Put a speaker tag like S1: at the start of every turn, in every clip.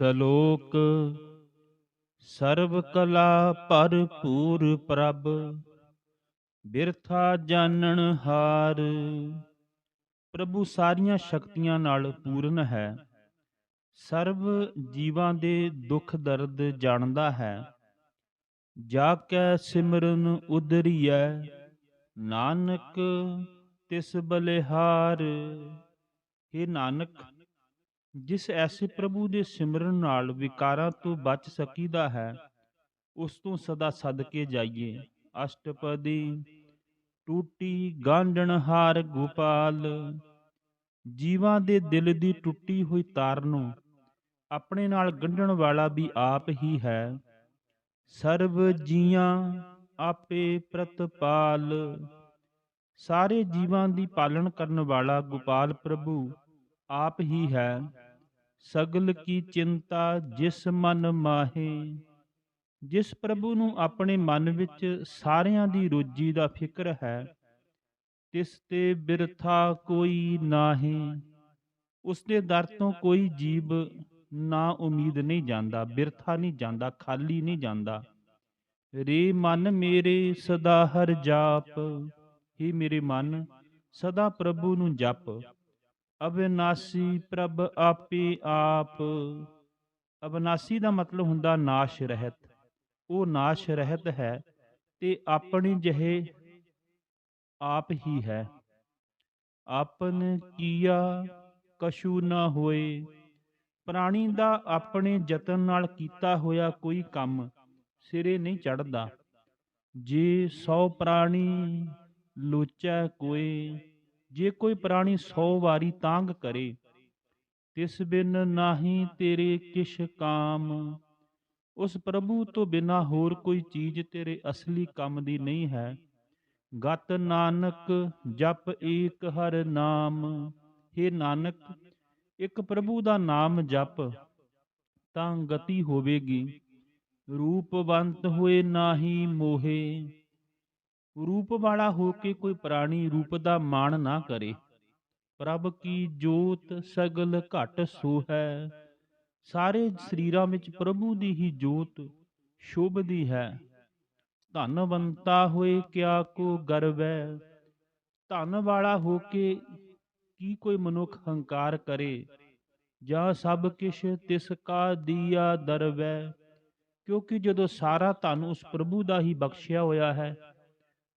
S1: ਸ਼ਲੋਕ ਸਰਬ ਕਲਾ ਭਰਪੂਰ ਪ੍ਰਭ ਬਿਰਥਾ ਜਾਣਨ ਹਾਰ। ਪ੍ਰਭੂ ਸਾਰੀਆਂ ਸ਼ਕਤੀਆਂ ਨਾਲ ਪੂਰਨ ਹੈ। ਸਰਬ ਜੀਵਾਂ ਦੇ ਦੁੱਖ ਦਰਦ ਜਾਣਦਾ ਹੈ। ਜਾ ਕੈ ਸਿਮਰਨ ਉਦਰੀਐ ਨਾਨਕ ਤਿਸ ਬਲਿਹਾਰ। हे ਨਾਨਕ, ਜਿਸ ਐਸੇ ਪ੍ਰਭੂ ਦੇ ਸਿਮਰਨ ਨਾਲ ਵਿਕਾਰਾਂ ਤੋਂ ਬਚ ਸਕੀਦਾ ਹੈ, ਉਸ ਤੋਂ ਸਦਾ ਸਦਕੇ ਜਾਈਏ। ਅਸ਼ਟਪਦੀ, ਟੂਟੀ ਗਾਂਢਣ ਹਾਰ ਗੋਪਾਲ। ਜੀਵਾਂ ਦੇ ਦਿਲ ਦੀ ਟੁੱਟੀ ਹੋਈ ਤਾਰ ਨੂੰ ਆਪਣੇ ਨਾਲ ਗੰਢਣ ਵਾਲਾ ਵੀ ਆਪ ਹੀ ਹੈ। ਸਰਬ ਜੀਆਂ ਆਪੇ ਪ੍ਰਤਪਾਲ। ਸਾਰੇ ਜੀਵਾਂ ਦੀ ਪਾਲਣ ਕਰਨ ਵਾਲਾ ਗੋਪਾਲ ਪ੍ਰਭੂ ਆਪ ਹੀ ਹੈ। ਸਗਲ ਕੀ ਚਿੰਤਾ ਜਿਸ ਮਨ ਮਾਹੇ। ਜਿਸ ਪ੍ਰਭੂ ਨੂੰ ਆਪਣੇ ਮਨ ਵਿੱਚ ਸਾਰਿਆਂ ਦੀ ਰੋਜੀ ਦਾ ਫਿਕਰ ਹੈ, ਤਿਸ ਤੇ ਬਿਰਥਾ ਕੋਈ ਨਾਹੀ। ਉਸ ਦੇ ਦਰ ਤੋਂ ਕੋਈ ਜੀਵ ਨਾ ਉਮੀਦ ਨਹੀਂ ਜਾਂਦਾ, ਬਿਰਥਾ ਨਹੀਂ ਜਾਂਦਾ, ਖਾਲੀ ਨਹੀਂ ਜਾਂਦਾ। ਰੇ ਮਨ ਮੇਰੇ ਸਦਾ ਹਰ ਜਾਪ, ਹੀ ਮੇਰੇ ਮਨ, ਸਦਾ ਪ੍ਰਭੂ ਨੂੰ ਜਪ। ਅਵਿਨਾਸੀ ਪ੍ਰਭ ਆਪੇ ਆਪ। ਅਬਿਨਾਸੀ ਦਾ ਮਤਲਬ ਹੁੰਦਾ ਨਾਸ਼ ਰਹਿਤ। ਉਹ ਨਾਸ਼ ਰਹਿਤ ਹੈ ਤੇ ਆਪਣੀ ਜਹੇ ਆਪ ਹੀ ਹੈ। ਆਪਨ ਕੀਆ ਕਸ਼ੂ ਨਾ ਹੋਏ ਪ੍ਰਾਣੀ ਦਾ ਆਪਣੇ ਯਤਨ ਨਾਲ ਕੀਤਾ ਹੋਇਆ ਕੋਈ ਕੰਮ ਸਿਰੇ ਨਹੀਂ ਚੜਦਾ ਜੇ ਸੌ ਪ੍ਰਾਣੀ ਲੋਚੈ ਕੋਏ, ਜੇ ਕੋਈ ਪ੍ਰਾਣੀ 100 ਵਾਰੀ ਤਾਂਗ ਕਰੇ, ਤਿਸ ਬਿਨ ਨਾਹੀ ਤੇਰੇ ਕਿਛ ਕਾਮ। ਉਸ ਪ੍ਰਭੂ ਤੋਂ ਬਿਨਾ ਹੋਰ ਕੋਈ ਚੀਜ਼ ਤੇਰੇ ਅਸਲੀ ਕੰਮ ਦੀ ਨਹੀਂ ਹੈ। ਗਤ ਨਾਨਕ ਜਪ ਏਕ ਹਰ ਨਾਮ हे ਨਾਨਕ ਇੱਕ ਪ੍ਰਭੂ ਦਾ ਨਾਮ ਜਪ, ਤਾਂ ਗਤੀ ਹੋਵੇਗੀ। ਰੂਪਵੰਤ ਹੋਏ ਨਾਹੀ ਮੋਹੇ। ਰੂਪ ਵਾਲਾ ਹੋ ਕੇ ਕੋਈ ਪ੍ਰਾਣੀ ਰੂਪ ਦਾ ਮਾਣ ਨਾ ਕਰੇ। ਪ੍ਰਭ ਕੀ ਜੋਤ ਸਗਲ ਘਟ ਸੋ ਹੈ ਸਾਰੇ ਸਰੀਰਾਂ ਵਿੱਚ ਪ੍ਰਭੂ ਦੀ ਹੀ ਜੋਤ ਸ਼ੋਭਦੀ ਹੈ। ਧਨਵੰਤਾ ਹੋਏ ਕਿਆ ਕੋ ਗਰਵੈ। ਧਨ ਵਾਲਾ ਹੋ ਕੇ ਕੀ ਕੋਈ ਮਨੁੱਖ ਹੰਕਾਰ ਕਰੇ? ਜਾਂ ਸਭ ਕਿਛ ਤਿਸ ਕਾ ਦੀਆ ਦਰਵੈ? ਕਿਉਂਕਿ ਜਦੋਂ ਸਾਰਾ ਧਨ ਉਸ ਪ੍ਰਭੂ ਦਾ ਹੀ ਬਖਸ਼ਿਆ ਹੋਇਆ ਹੈ,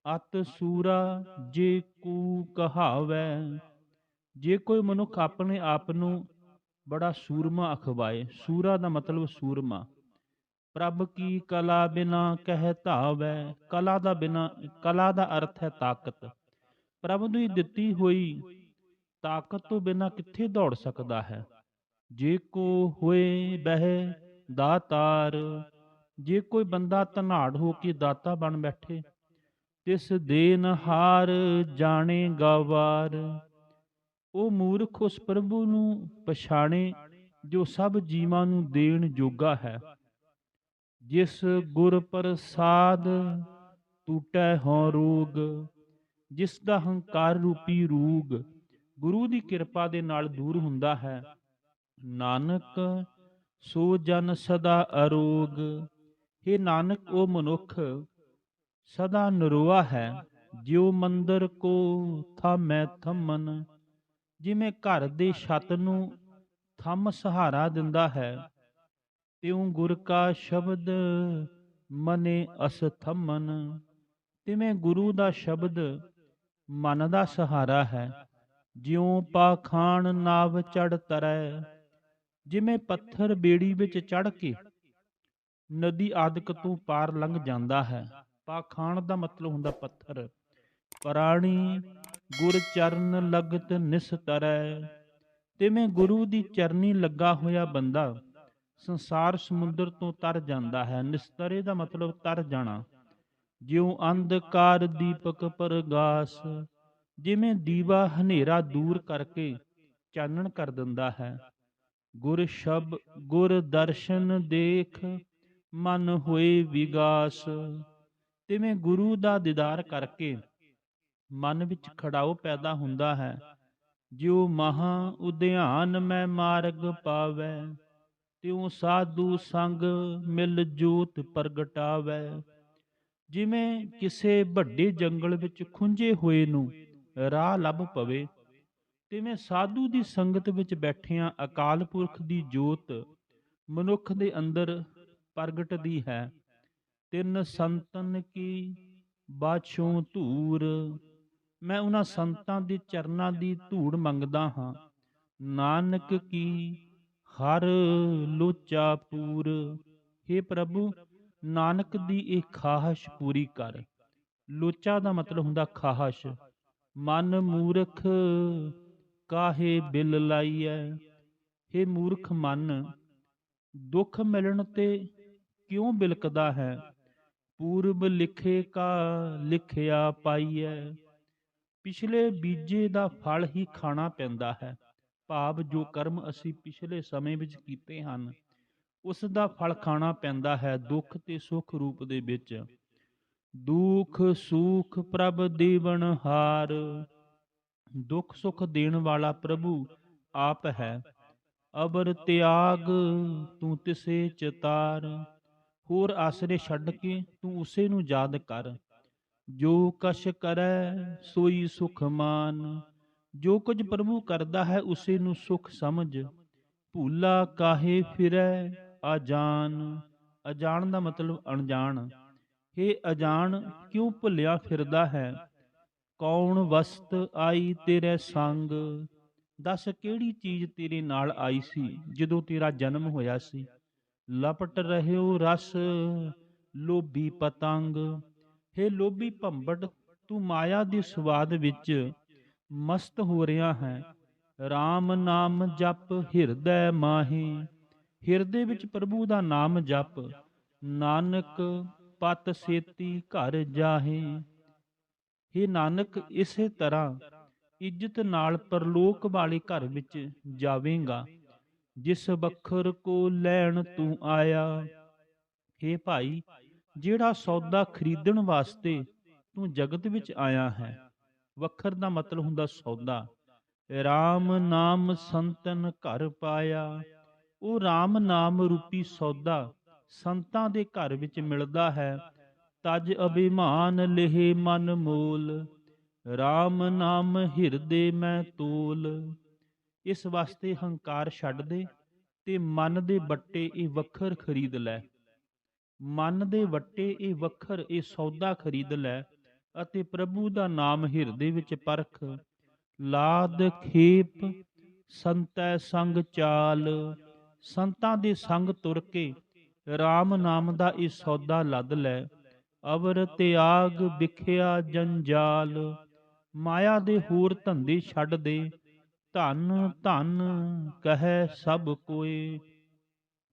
S1: ਅਤ ਸੂਰਾ ਜੇ ਕੂ ਕਹਾਵੈ। ਜੇ ਕੋਈ ਮਨੁੱਖ ਆਪਣੇ ਆਪ ਨੂੰ ਬੜਾ ਸੂਰਮਾ ਅਖਵਾਏ, ਸੂਰਾ ਦਾ ਮਤਲਬ ਸੂਰਮਾ, ਪ੍ਰਭ ਕੀ ਕਲਾ ਬਿਨਾ ਕਹਿ ਧਾਵੈ, ਕਲਾ ਦਾ ਬਿਨਾ, ਕਲਾ ਦਾ ਅਰਥ ਹੈ ਤਾਕਤ। ਪ੍ਰਭ ਦੀ ਦਿੱਤੀ ਹੋਈ ਤਾਕਤ ਤੋਂ ਬਿਨਾ ਕਿੱਥੇ ਦੌੜ ਸਕਦਾ ਹੈ? ਜੇ ਕੋ ਹੋਏ ਬਹਿ ਦਾਤਾਰ ਜੇ ਕੋਈ ਬੰਦਾ ਧਨਾੜ ਹੋ ਕੇ ਦਾਤਾ ਬਣ ਬੈਠੇ ਤਿਸ ਦੇਨ ਹਾਰ ਜਾਣੇ ਗਵਾਰ। ਉਹ ਮੂਰਖ ਉਸ ਪ੍ਰਭੂ ਨੂੰ ਪਛਾਣੇ ਜੋ ਸਭ ਜੀਵਾਂ ਨੂੰ ਦੇਣ ਜੋਗਾ ਹੈ। ਜਿਸ ਗੁਰ ਪ੍ਰਸਾਦ ਟੂਟੈ ਹਉ ਰੋਗ ਜਿਸ ਦਾ ਹੰਕਾਰ ਰੂਪੀ ਰੂਗ ਗੁਰੂ ਦੀ ਕਿਰਪਾ ਦੇ ਨਾਲ ਦੂਰ ਹੁੰਦਾ ਹੈ। ਨਾਨਕ, ਸੋ ਜਨ ਸਦਾ ਅਰੋਗ। हे ਨਾਨਕ, ਉਹ ਮਨੁੱਖ ਸਦਾ ਨਰੋਆ ਹੈ। ਜਿਉ ਮੰਦਰ ਕੋ ਥਾਮੈ ਥਮਨ। ਜਿਵੇਂ ਘਰ ਦੇ ਛੱਤ ਨੂੰ ਥੰਮ ਸਹਾਰਾ ਦਿੰਦਾ ਹੈ, ਤਿਉ ਗੁਰ ਕਾ ਸ਼ਬਦ ਮਨੇ ਅਸਥਮਨ ਤਿਵੇਂ ਗੁਰੂ ਦਾ ਸ਼ਬਦ ਮਨ ਦਾ ਸਹਾਰਾ ਹੈ। ਜਿਉ ਪਾਖਾਨ ਨਾਵ ਚੜ ਤਰੈ, ਜਿਵੇਂ ਪੱਥਰ ਬੇੜੀ ਵਿੱਚ ਚੜ ਕੇ। ਨਦੀ ਆਦਿਕ ਤੋਂ ਪਾਰ ਲੰਘ ਜਾਂਦਾ ਹੈ। ਪਾਖਾਨ ਦਾ ਮਤਲਬ ਹੁੰਦਾ ਪੱਥਰ। ਪ੍ਰਾਣੀ ਗੁਰ ਚਰਨ ਲਗਤ ਨਿਸਤਰੈ ਤਿਵੇਂ ਗੁਰੂ ਦੀ ਚਰਨੀ ਲੱਗਾ ਹੋਇਆ ਬੰਦਾ ਸੰਸਾਰ ਸਮੁੰਦਰ ਤੋਂ ਤਰ ਜਾਂਦਾ ਹੈ। ਨਿਸਤਰੇ ਦਾ ਮਤਲਬ ਤਰ ਜਾਣਾ। ਜਿਉ ਅੰਧਕਾਰ ਦੀਪਕ ਪਰਗਾਸ ਜਿਵੇਂ ਦੀਵਾ ਹਨੇਰਾ ਦੂਰ ਕਰਕੇ ਚਾਨਣ ਕਰ ਦਿੰਦਾ ਹੈ। ਗੁਰ ਸ਼ਬ ਗੁਰ ਦਰਸ਼ਨ ਦੇਖ, ਮਨ ਹੋਏ ਵਿਗਾਸ। ਤਿਵੇਂ ਗੁਰੂ ਦਾ ਦੀਦਾਰ ਕਰਕੇ ਮਨ ਵਿੱਚ ਖੜਾਓ ਪੈਦਾ ਹੁੰਦਾ ਹੈ। ਜਿਉ ਮਹਾ ਉਧਿਆਨ ਮੈਂ ਮਾਰਗ ਪਾਵੈ, ਤਿਉ ਸਾਧੂ ਸੰਗ ਮਿਲ ਜੋਤ ਪ੍ਰਗਟਾਵੈ। ਜਿਵੇਂ ਕਿਸੇ ਵੱਡੇ ਜੰਗਲ ਵਿੱਚ ਖੁੰਝੇ ਹੋਏ ਨੂੰ ਰਾਹ ਲੱਭ ਪਵੇ। ਤਿਵੇਂ ਸਾਧੂ ਦੀ ਸੰਗਤ ਵਿੱਚ ਬੈਠਿਆਂ ਅਕਾਲ ਪੁਰਖ ਦੀ ਜੋਤ ਮਨੁੱਖ ਦੇ ਅੰਦਰ ਪ੍ਰਗਟਦੀ ਹੈ। ਤਿੰਨ ਸੰਤਨ ਕੀ ਬਾਛੋਂ ਧੂਰ, ਮੈਂ ਉਹਨਾਂ ਸੰਤਾਂ ਦੇ ਚਰਨਾਂ ਦੀ ਧੂੜ ਮੰਗਦਾ ਹਾਂ। ਨਾਨਕ ਕੀ ਹਰ ਲੋਚਾ ਪੂਰ हे ਪ੍ਰਭੂ, ਨਾਨਕ ਦੀ ਇਹ ਖਾਹਸ਼ ਪੂਰੀ ਕਰ। ਲੋਚਾ ਦਾ ਮਤਲਬ ਹੁੰਦਾ ਖਾਹਸ਼। ਮਨ ਮੂਰਖ ਕਾਹੇ ਬਿਲ ਲਾਈਐ? हे ਮੂਰਖ ਮਨ, ਦੁੱਖ ਮਿਲਣ ਤੇ ਕਿਉਂ ਬਿਲਕਦਾ ਹੈ? ਪੂਰਬ ਲਿਖੇ ਕਾ ਲਿਖਿਆ ਪਾਈਐ। ਪਿਛਲੇ ਬੀਜੇ ਦਾ ਫਲ ਹੀ ਖਾਣਾ ਪੈਂਦਾ ਹੈ। ਭਾਵ ਜੋ ਕਰਮ ਅਸੀਂ ਪਿਛਲੇ ਸਮੇਂ ਵਿੱਚ ਕੀਤੇ ਹਨ, ਉਸ ਦਾ ਫਲ ਖਾਣਾ ਪੈਂਦਾ ਹੈ ਦੁੱਖ ਤੇ ਸੁੱਖ ਰੂਪ ਦੇ ਵਿੱਚ। ਦੁੱਖ ਸੁਖ ਪ੍ਰਭ ਦੇਵਨ ਹਾਰ, ਦੁੱਖ ਸੁਖ ਦੇਣ ਵਾਲਾ ਪ੍ਰਭੂ ਆਪ ਹੈ। ਅਬਰ ਤਿਆਗ ਤੂੰ ਤਿਸੇ ਚਤਾਰ, ਹੋਰ ਆਸਰੇ ਛੱਡ ਕੇ ਤੂੰ ਉਸੇ ਨੂੰ ਯਾਦ ਕਰ। ਜੋ ਕਸ਼ ਕਰੈ ਸੋਈ ਸੁਖ ਮਾਨ, ਜੋ ਕੁਝ ਪ੍ਰਭੂ ਕਰਦਾ ਹੈ ਉਸੇ ਨੂੰ ਸੁਖ ਸਮਝ। ਭੂਲਾ ਕਾਹੇ ਫਿਰੈ ਅਜਾਨ ਅਜਾਣ ਦਾ ਮਤਲਬ ਅਣਜਾਣ। ਇਹ ਅਜਾਣ ਕਿਉਂ ਭੁੱਲਿਆ ਫਿਰਦਾ ਹੈ? ਕੌਣ ਵਸਤ ਆਈ ਤੇਰੇ ਸੰਗ? ਦੱਸ ਕਿਹੜੀ ਚੀਜ਼ ਤੇਰੇ ਨਾਲ ਆਈ ਸੀ ਜਦੋਂ ਤੇਰਾ ਜਨਮ ਹੋਇਆ ਸੀ? ਲਪਟ ਰਹਿਓ ਰਸ ਲੋਭੀ ਪਤੰਗ। ਹੇ ਲੋਭੀ ਭੰਬੜ ਤੂੰ ਮਾਇਆ ਦੇ ਸਵਾਦ ਵਿੱਚ ਮਸਤ ਹੋ ਰਿਹਾ ਹੈ। RAM ਨਾਮ ਜਪ ਹਿਰਦੈ ਮਾਹੀ। ਹਿਰਦੇ ਵਿੱਚ ਪ੍ਰਭੂ ਦਾ ਨਾਮ ਜਪ। ਨਾਨਕ ਪਤ ਸੇਤੀ ਘਰ ਜਾਹੇ। हे ਨਾਨਕ, ਇਸੇ ਤਰ੍ਹਾਂ ਇੱਜ਼ਤ ਨਾਲ ਪਰਲੋਕ ਵਾਲੇ ਘਰ ਵਿੱਚ ਜਾਵੇਂਗਾ। ਜਿਸ ਬਖਰ ਕੋ ਲੈਣ ਤੂੰ ਆਇਆ। हे ਭਾਈ, ਜਿਹੜਾ ਸੌਦਾ ਖਰੀਦਣ ਵਾਸਤੇ ਤੂੰ ਜਗਤ ਵਿੱਚ ਆਇਆ ਹੈ, ਵਖਰ ਦਾ ਮਤਲਬ ਹੁੰਦਾ ਸੌਦਾ। RAM ਨਾਮ ਸੰਤਨ ਘਰ ਪਾਇਆ। ਉਹ RAM ਨਾਮ ਰੂਪੀ ਸੌਦਾ ਸੰਤਾਂ ਦੇ ਘਰ ਵਿੱਚ ਮਿਲਦਾ ਹੈ। ਤਜ ਅਭਿਮਾਨ ਲਿਹੇ ਮਨ ਮੂਲ RAM ਨਾਮ ਹਿਰਦੇ ਮੈਂ ਤੋਲ। ਇਸ ਵਾਸਤੇ ਹੰਕਾਰ ਛੱਡ ਦੇ ਤੇ ਮਨ ਦੇ ਵੱਟੇ ਇਹ ਵੱਖਰ ਖਰੀਦ ਲੈ। ਮਨ ਦੇ ਵੱਟੇ ਇਹ ਵੱਖਰ, ਇਹ ਸੌਦਾ ਖਰੀਦ ਲੈ ਅਤੇ ਪ੍ਰਭੂ ਦਾ ਨਾਮ ਹਿਰਦੇ ਵਿੱਚ ਪਰਖ। ਲਾਦ ਖੇਪ ਸੰਤੈ ਸੰਗ ਚਾਲ, ਸੰਤਾਂ ਦੇ ਸੰਗ ਤੁਰ ਕੇ RAM ਨਾਮ ਦਾ ਇਹ ਸੌਦਾ ਲੱਦ ਲੈ। ਅਵਰ ਤਿਆਗ ਵਿਖਿਆ ਜੰਜਾਲ। ਮਾਇਆ ਦੇ ਹੋਰ ਧੰਦੇ ਛੱਡ ਦੇ। ਧਨ ਧਨ ਕਹੈ ਸਭ ਕੋਏ।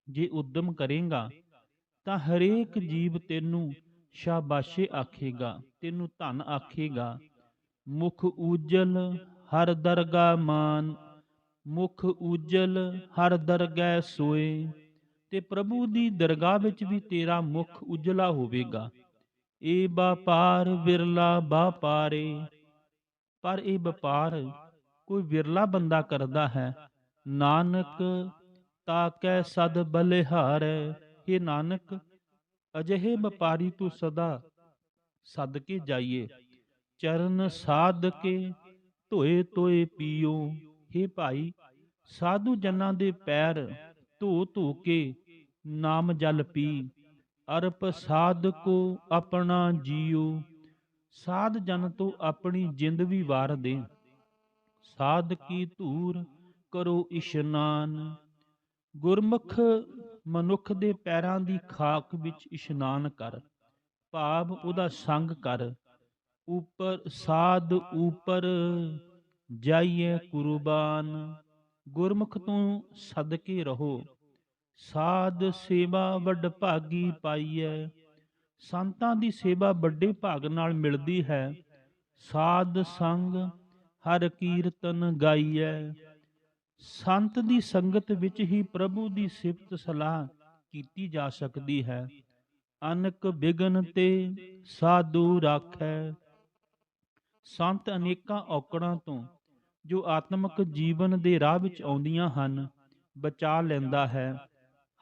S1: ਜੇ ਉਦਮ ਕਰੇਗਾ, ਤਾਂ ਹਰੇਕ ਜੀਵ ਤੈਨੂੰ ਸ਼ਾਬਾਸ਼ੇ ਆਖੇਗਾ, ਤੈਨੂੰ ਧਨ ਆਖੇਗਾ। ਮੁਖ ਉਜਲ ਹਰ ਦਰਗਾ ਮਾਨ, ਮੁਖ ਉਜਲ ਹਰ ਦਰਗਹਿ ਸੋਏ। ਤੇ ਪ੍ਰਭੂ ਦੀ ਦਰਗਾਹ ਵਿੱਚ ਵੀ ਤੇਰਾ ਮੁਖ ਉਜਲਾ ਹੋਵੇਗਾ। ਇਹ ਵਪਾਰ ਵਿਰਲਾ ਵਪਾਰੇ, ਪਰ ਇਹ ਵਪਾਰ ਕੋਈ ਵਿਰਲਾ ਬੰਦਾ ਕਰਦਾ ਹੈ। ਨਾਨਕ ਤਾਕੈ ਸਦ ਬਲਿਹਾਰੈ ਇਹ ਨਾਨਕ, ਅਜਿਹੇ ਵਪਾਰੀ ਤੂੰ ਸਦਾ ਸਦ ਕੇ ਜਾਈਏ। ਚਰਨ ਸਾਧ ਕੇ ਧੋਏ ਤੋਏ ਪੀਓ हे ਭਾਈ, ਸਾਧੂ ਜਨਾਂ ਦੇ ਪੈਰ ਧੋ ਧੋ ਕੇ ਨਾਮ ਜਲ ਪੀ, ਅਰਪ ਸਾਧ ਕੋ ਆਪਣਾ ਜੀਉ ਸਾਧ ਜਨ ਤੋਂ ਆਪਣੀ ਜਿੰਦ ਵੀ ਵਾਰ ਦੇ। ਸਾਧ ਕੀ ਧੂਰ ਕਰੋ ਇਸ਼ਨਾਨ, ਗੁਰਮੁਖ ਮਨੁੱਖ ਦੇ ਪੈਰਾਂ ਦੀ ਖਾਕ ਵਿੱਚ ਇਸ਼ਨਾਨ ਕਰ, ਭਾਵ ਉਹਦਾ ਸੰਗ ਕਰ। ਉਪਰ ਸਾਧ ਉਪਰ ਜਾਈਏ ਕੁਰਬਾਨ, ਗੁਰਮੁਖ ਤੋਂ ਸਦਕੇ ਰਹੋ। ਸਾਧ ਸੇਵਾ ਵੱਡ ਭਾਗੀ ਪਾਈਐ। ਸੰਤਾਂ ਦੀ ਸੇਵਾ ਵੱਡੇ ਭਾਗ ਨਾਲ ਮਿਲਦੀ ਹੈ। ਸਾਧ ਸੰਗ ਹਰ ਕੀਰਤਨ ਗਾਈਐ। ਸੰਤ ਦੀ ਸੰਗਤ ਵਿੱਚ ਹੀ ਪ੍ਰਭੂ ਦੀ ਸਿਫਤ ਸਲਾਹ ਕੀਤੀ ਜਾ ਸਕਦੀ ਹੈ। ਅਨਕ ਬਿਗਨ ਤੇ ਸਾਧੂ ਰਾਖੈ। ਸੰਤ ਅਨੇਕਾਂ ਔਕੜਾਂ ਤੋਂ ਜੋ ਆਤਮਿਕ ਜੀਵਨ ਦੇ ਰਾਹ ਵਿੱਚ ਆਉਂਦੀਆਂ ਹਨ, ਬਚਾ ਲੈਂਦਾ ਹੈ।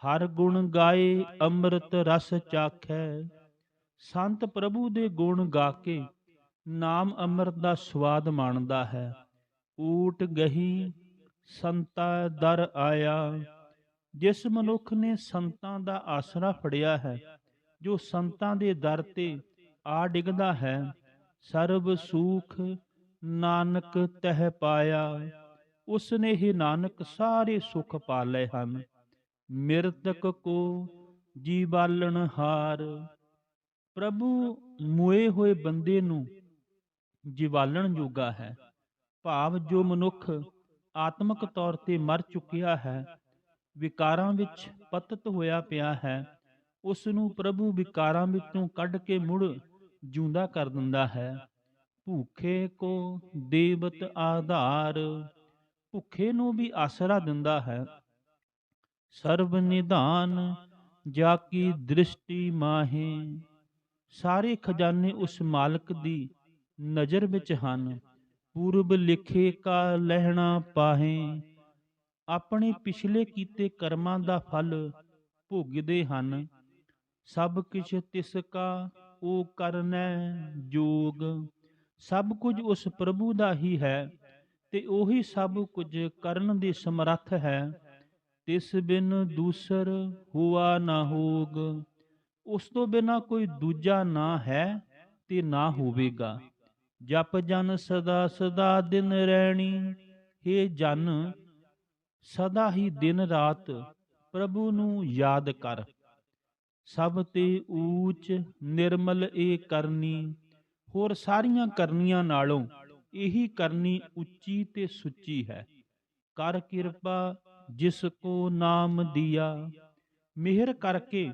S1: ਹਰ ਗੁਣ ਗਾਏ ਅੰਮ੍ਰਿਤ ਰਸ ਚਾਖੈ। ਸੰਤ ਪ੍ਰਭੂ ਦੇ ਗੁਣ ਗਾ ਕੇ ਨਾਮ ਅੰਮ੍ਰਿਤ ਦਾ ਸਵਾਦ ਮਾਣਦਾ ਹੈ। ਊਟ ਗਹੀ ਸੰਤਾ ਦਰ ਆਇਆ। ਜਿਸ ਮਨੁੱਖ ਨੇ ਸੰਤਾਂ ਦਾ ਆਸਰਾ ਫੜਿਆ ਹੈ, ਜੋ ਸੰਤਾਂ ਦੇ ਦਰ ਤੇ ਆ ਡਿੱਗਦਾ ਹੈ, ਸਰਬ ਸੂਖ ਨਾਨਕ ਤਹਿ ਪਾਇਆ। ਉਸ ਨੇ ਹੀ ਨਾਨਕ ਸਾਰੇ ਸੁਖ ਪਾ ਲਏ ਹਨ। ਮਿਰਤਕ ਕੋ ਜੀਵਾਲਣ ਹਾਰ। ਪ੍ਰਭੂ ਮੋਏ ਹੋਏ ਬੰਦੇ ਨੂੰ ਜੀਵਾਲਣ ਜੋਗਾ ਹੈ। ਭਾਵ ਜੋ ਮਨੁੱਖ ਆਤਮਿਕ ਤੌਰ ਤੇ ਮਰ ਚੁੱਕਿਆ ਹੈ, ਵਿਕਾਰਾਂ ਵਿੱਚ ਪਤਤ ਹੋਇਆ ਪਿਆ ਹੈ, ਉਸ ਨੂੰ ਪ੍ਰਭੂ ਵਿਕਾਰਾਂ ਵਿੱਚੋਂ ਕੱਢ ਕੇ ਮੁੜ ਜਿਉਂਦਾ ਕਰ ਦਿੰਦਾ ਹੈ। ਭੁੱਖੇ ਕੋ ਦੇਵਤ ਆਧਾਰ, ਭੁੱਖੇ ਨੂੰ ਵੀ ਆਸਰਾ ਦਿੰਦਾ ਹੈ। ਸਰਬ ਨਿਧਾਨ, ਜਾ ਕੀ ਦ੍ਰਿਸ਼ਟੀ ਮਾਹੇ। ਸਾਰੇ ਖਜ਼ਾਨੇ ਉਸ ਮਾਲਕ ਦੀ ਨਜ਼ਰ ਵਿੱਚ ਹਨ। ਪੂਰਬ ਲਿਖੇ ਕਾ ਲਹਿਣਾ ਪਾਹੇ। ਆਪਣੇ ਪਿਛਲੇ ਕੀਤੇ ਕਰਮਾਂ ਦਾ ਫਲ ਭੋਗਦੇ ਹਨ। ਸਭ ਕੁਛ ਤਿਸ ਕਾ ਉਹ ਕਰਨੈ ਜੋਗ। ਸਭ ਕੁਝ ਉਸ ਪ੍ਰਭੂ ਦਾ ਹੀ ਹੈ ਤੇ ਉਹੀ ਸਭ ਕੁਝ ਕਰਨ ਦੇ ਸਮਰੱਥ ਹੈ। ਤਿਸ ਬਿਨ ਦੂਸਰ ਹੁਆ ਨਾ ਹੋਗ ਉਸ ਤੋਂ ਬਿਨਾ ਕੋਈ ਦੂਜਾ ਨਾ ਹੈ ਤੇ ਨਾ ਹੋਵੇਗਾ। ਜਪ ਜਨ ਸਦਾ ਸਦਾ ਦਿਨ ਰਹਿਣੀ हे ਜਨ, ਸਦਾ ਹੀ ਦਿਨ ਰਾਤ ਪ੍ਰਭੂ ਨੂੰ ਯਾਦ ਕਰ। ਸਭ ਤੇ ਊਚ ਨਿਰਮਲ ਏ ਕਰਨੀ, ਹੋਰ ਸਾਰੀਆਂ ਕਰਨੀਆਂ ਨਾਲੋਂ ਇਹੀ ਕਰਨੀ ਉੱਚੀ ਤੇ ਸੁੱਚੀ ਹੈ। ਕਰ ਕਿਰਪਾ ਜਿਸ ਕੋ ਨਾਮ ਦਿਆ, ਮਿਹਰ ਕਰਕੇ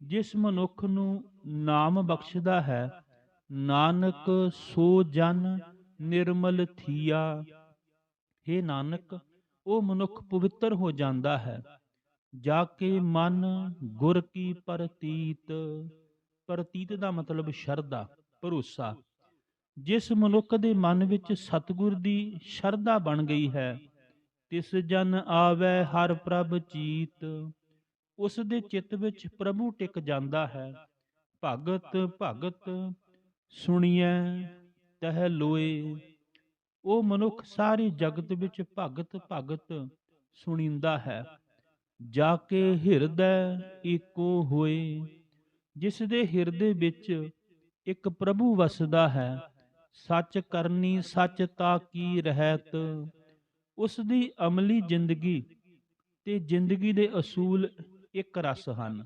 S1: ਜਿਸ ਮਨੁੱਖ ਨੂੰ ਨਾਮ ਬਖਸ਼ਦਾ ਹੈ, ਨਾਨਕ ਸੋ ਜਨ ਨਿਰਮਲ ਥੀਆ। हे ਨਾਨਕ, ਉਹ ਮਨੁੱਖ ਪਵਿੱਤਰ ਹੋ ਜਾਂਦਾ ਹੈ, ਜਾ ਕੇ ਮਨ ਗੁਰ ਕੀ ਪ੍ਰਤੀਤ। ਪ੍ਰਤੀਤ ਦਾ ਮਤਲਬ ਸ਼ਰਧਾ, ਭਰੋਸਾ। ਜਿਸ ਮਨੁੱਖ ਦੇ ਮਨ ਵਿੱਚ ਸਤਿਗੁਰ ਦੀ ਸ਼ਰਧਾ ਬਣ ਗਈ ਹੈ ਤਿਸ ਜਨ ਆਵੇ ਹਰ ਪ੍ਰਭ ਚੀਤ, ਉਸ ਦੇ ਚਿੱਤ ਵਿੱਚ ਪ੍ਰਭੂ ਟਿਕ ਜਾਂਦਾ ਹੈ। ਭਗਤ ਭਗਤ, ਸੁਣੀਐ, ਤਹ ਲੋਏ। ਉਹ ਮਨੁੱਖ ਸਾਰੇ ਜਗਤ ਵਿੱਚ ਭਗਤ ਭਗਤ ਸੁਣੀਂਦਾ ਹੈ। ਜਾ ਕੇ ਹਿਰਦੈ ਏਕੋ ਹੋਏ, ਜਿਸ ਦੇ ਹਿਰਦੇ ਵਿੱਚ ਇੱਕ ਪ੍ਰਭੂ ਵਸਦਾ ਹੈ। ਸੱਚ ਕਰਨੀ ਸੱਚ ਤਾ ਕੀ ਰਹਿਤ ਉਸ ਦੀ ਅਮਲੀ ਜ਼ਿੰਦਗੀ ਤੇ ਜ਼ਿੰਦਗੀ ਦੇ ਅਸੂਲ ਇੱਕ ਰਸ ਹਨ।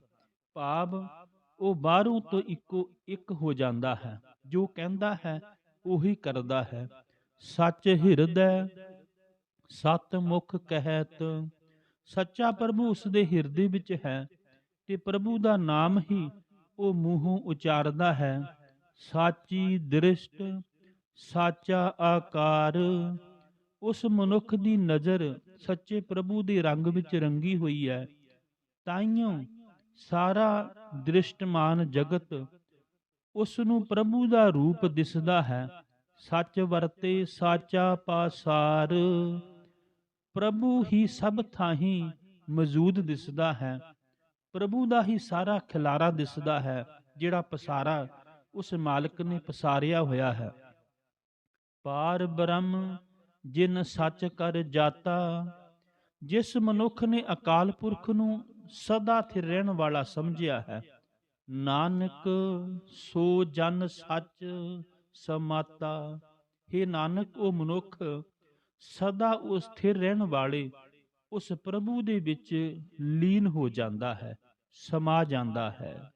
S1: ਭਾਵ ਉਹ ਬਾਹਰੋਂ ਤੋਂ ਇੱਕੋ ਇੱਕ ਹੋ ਜਾਂਦਾ ਹੈ, ਜੋ ਕਹਿੰਦਾ ਹੈ, ਉਹੀ ਕਰਦਾ ਹੈ। ਸੱਚ ਹਿਰਦੈ, ਸਤ ਮੁਖ ਕਹਿਤ। ਸੱਚਾ ਪ੍ਰਭੂ ਉਸ ਦੇ ਹਿਰਦੇ ਵਿੱਚ ਹੈ ਤੇ ਪ੍ਰਭੂ ਦਾ ਨਾਮ ਹੀ ਉਹ ਮੂੰਹੋਂ ਉਚਾਰਦਾ ਹੈ। ਸਾਚੀ ਦ੍ਰਿਸ਼ਟ, ਸਾਚਾ ਆਕਾਰ। ਉਸ ਮਨੁੱਖ ਦੀ ਨਜ਼ਰ ਸੱਚੇ ਪ੍ਰਭੂ ਦੇ ਰੰਗ ਵਿੱਚ ਰੰਗੀ ਹੋਈ ਹੈ। ਤਾਈਓ, ਸਾਰਾ ਦ੍ਰਿਸ਼ਟਮਾਨ ਜਗਤ ਉਸ ਨੂੰ ਪ੍ਰਭੂ ਦਾ ਰੂਪ ਦਿਸਦਾ ਹੈ। ਸੱਚ ਵਰਤੇ ਸਾਚਾ ਪਾਸਾਰ, ਪ੍ਰਭੂ ਹੀ ਸਭ ਥਾਹੀਂ ਮੌਜੂਦ ਦਿਸਦਾ ਹੈ। ਪ੍ਰਭੂ ਦਾ ਹੀ ਸਾਰਾ ਖਿਲਾਰਾ ਦਿਸਦਾ ਹੈ, ਜਿਹੜਾ ਪਸਾਰਾ ਉਸ ਮਾਲਕ ਨੇ ਪਸਾਰਿਆ ਹੋਇਆ ਹੈ। ਪਾਰ ਬ੍ਰਹਮ ਜਿਨ ਸੱਚ ਕਰ ਜਾਤਾ, ਜਿਸ ਮਨੁੱਖ ਨੇ ਅਕਾਲ ਪੁਰਖ ਨੂੰ ਸਦਾ ਥਿਰ ਰਹਿਣ ਵਾਲਾ ਸਮਝਿਆ ਹੈ। ਨਾਨਕ, ਸੋ ਜਨ ਸੱਚ ਸਮਾਤਾ हे ਨਾਨਕ, ਉਹ ਮਨੁੱਖ ਸਦਾ ਉਸ ਥਿਰ ਰਹਿਣ ਵਾਲੇ, ਉਸ ਪ੍ਰਭੂ ਦੇ ਵਿੱਚ ਲੀਨ ਹੋ ਜਾਂਦਾ ਹੈ, ਸਮਾ ਜਾਂਦਾ ਹੈ।